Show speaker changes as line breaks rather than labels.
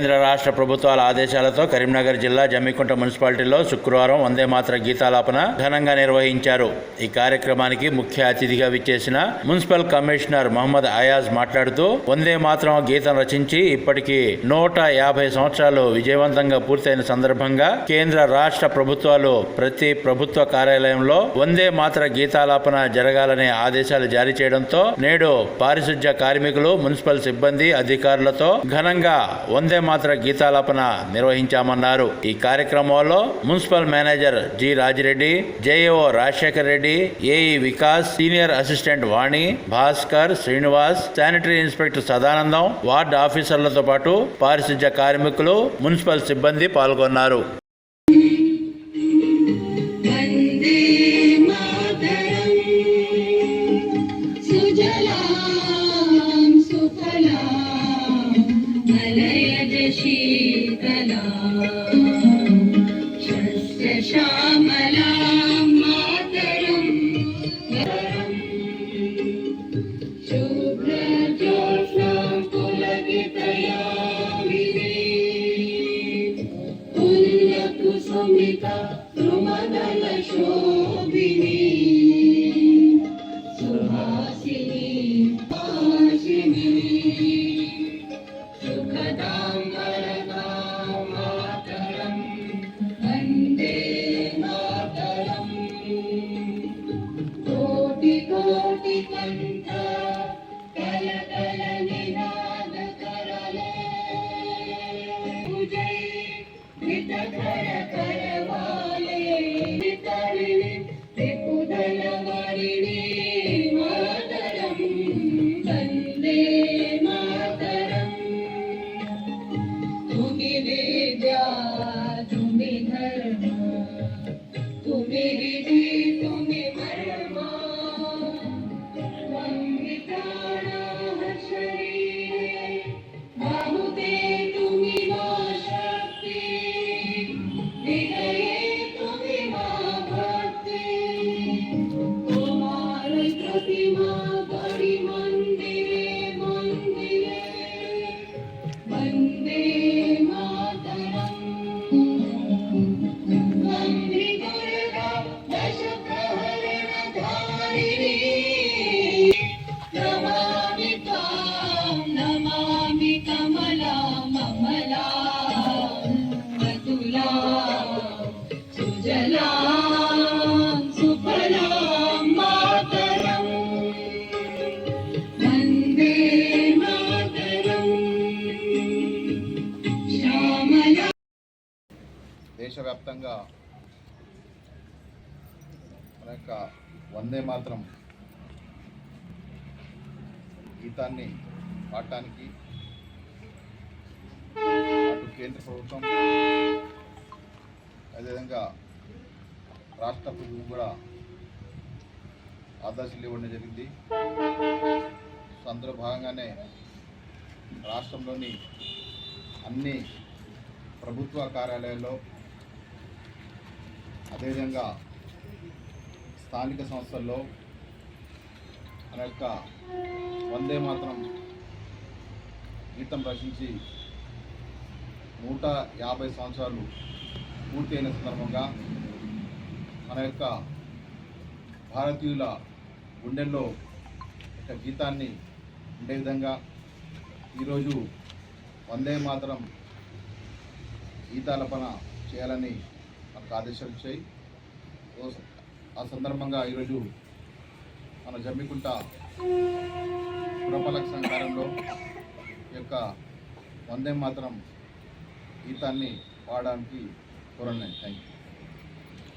కేంద్ర రాష్ట్ర ప్రభుత్వాల ఆదేశాలతో కరీంనగర్ జిల్లా జమ్మికుంట మున్సిపాలిటీలో శుక్రవారం వందే మాత్ర గీతాలాపన ఘనంగా నిర్వహించారు. ఈ కార్యక్రమానికి ముఖ్య అతిథిగా విచ్చేసిన మున్సిపల్ కమిషనర్ మహమ్మద్ అయాజ్ మాట్లాడుతూ వందే మాత్రం గీతం రచించి ఇప్పటికీ నూట యాభై సంవత్సరాలు విజయవంతంగా పూర్తయిన సందర్భంగా కేంద్ర రాష్ట్ర ప్రభుత్వాలు ప్రతి ప్రభుత్వ కార్యాలయంలో వందే మాత్ర గీతాలాపన జరగాలనే ఆదేశాలు జారీ చేయడంతో నేడు పారిశుధ్య కార్మికులు మున్సిపల్ సిబ్బంది అధికారులతో ఘనంగా వందే మాత్ర గీతాలాపన నిర్వహించామన్నారు. ఈ కార్యక్రమంలో municipal manager G Raji Reddy JAO Rajasekhar Reddy AE Vikas senior assistant Vani Bhaskar Srinivas sanitary inspector Sadanandam ward ఆఫీసర్లతో పాటు పారిశుధ్య కార్మికులు మున్సిపల్ సిబ్బంది పాల్గొన్నారు.
Sumita तुम्ही विद्या तुम्ही धर्म तुम्ही विधी
దేశవ్యాప్తంగా మన యొక్క వందే మాత్రం గీతాన్ని పాడటానికి అటు కేంద్ర ప్రభుత్వం అదేవిధంగా రాష్ట్ర ప్రభుత్వం కూడా ఆదేశాలు ఇవ్వడం జరిగింది. సో అందులో భాగంగానే రాష్ట్రంలోని అన్ని ప్రభుత్వ కార్యాలయాల్లో అదేవిధంగా స్థానిక సంస్థల్లో మన యొక్క వందే మాత్రం గీతం రచించి నూట యాభై సంవత్సరాలు పూర్తి అయిన సందర్భంగా మన యొక్క భారతీయుల గుండెల్లో ఒక గీతాన్ని ఉండే విధంగా ఈరోజు వందే మాత్రం గీతాలపన చేయాలని మనకు ఆదేశాలు ఇచ్చాయి. ఆ సందర్భంగా ఈరోజు మన జమ్మికుంట పురపాలక సంఘారంలో ఈ యొక్క వందే మాత్రం గీతాన్ని పాడడానికి కోరండి థ్యాంక్ యూ